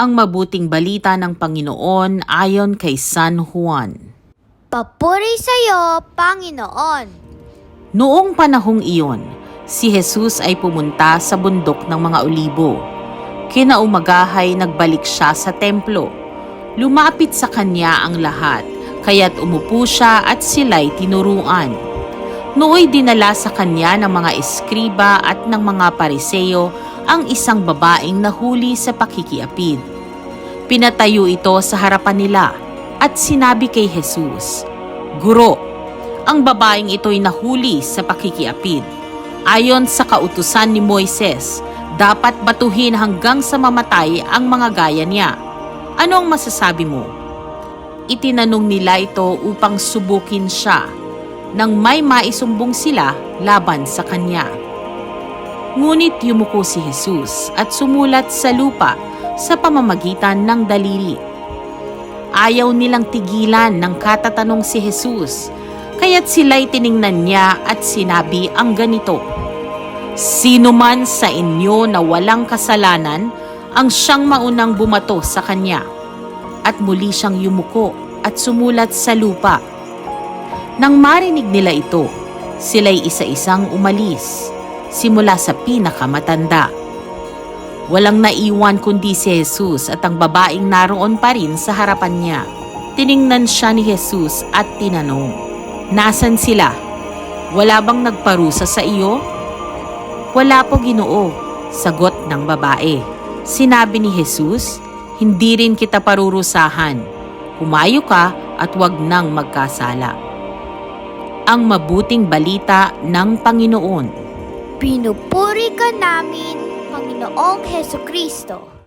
ang mabuting balita ng Panginoon ayon kay San Juan. Papuri sa iyo, Panginoon. Noong panahong iyon, si Jesus ay pumunta sa bundok ng mga olibo. Kinaumagahay nagbalik siya sa templo. Lumapit sa kanya ang lahat, kaya't umupo siya at sila'y tinuruan. Nooy dinala sa kanya ng mga eskriba at ng mga pariseyo ang isang babaeng nahuli sa pakikiapid. Pinatayo ito sa harapan nila at sinabi kay Jesus, Guro, ang babaeng ito'y nahuli sa pakikiapid. Ayon sa kautusan ni Moises, dapat batuhin hanggang sa mamatay ang mga gaya niya. Ano ang masasabi mo? Itinanong nila ito upang subukin siya nang may maisumbong sila laban sa kanya. Ngunit yumuko si Jesus at sumulat sa lupa sa pamamagitan ng daliri. Ayaw nilang tigilan ng katatanong si Jesus, kaya't sila'y tiningnan niya at sinabi ang ganito, Sino man sa inyo na walang kasalanan ang siyang maunang bumato sa kanya. At muli siyang yumuko at sumulat sa lupa. Nang marinig nila ito, sila'y isa-isang umalis, simula sa pinakamatanda. Walang naiwan kundi si Jesus at ang babaeng naroon pa rin sa harapan niya. Tiningnan siya ni Jesus at tinanong, Nasaan sila? Wala bang nagparusa sa iyo? Wala po ginoo, sagot ng babae. Sinabi ni Jesus, hindi rin kita parurusahan. Humayo ka at wag nang magkasala. Ang mabuting balita ng Panginoon. Pinupuri ka namin, Panginoong Heso Kristo.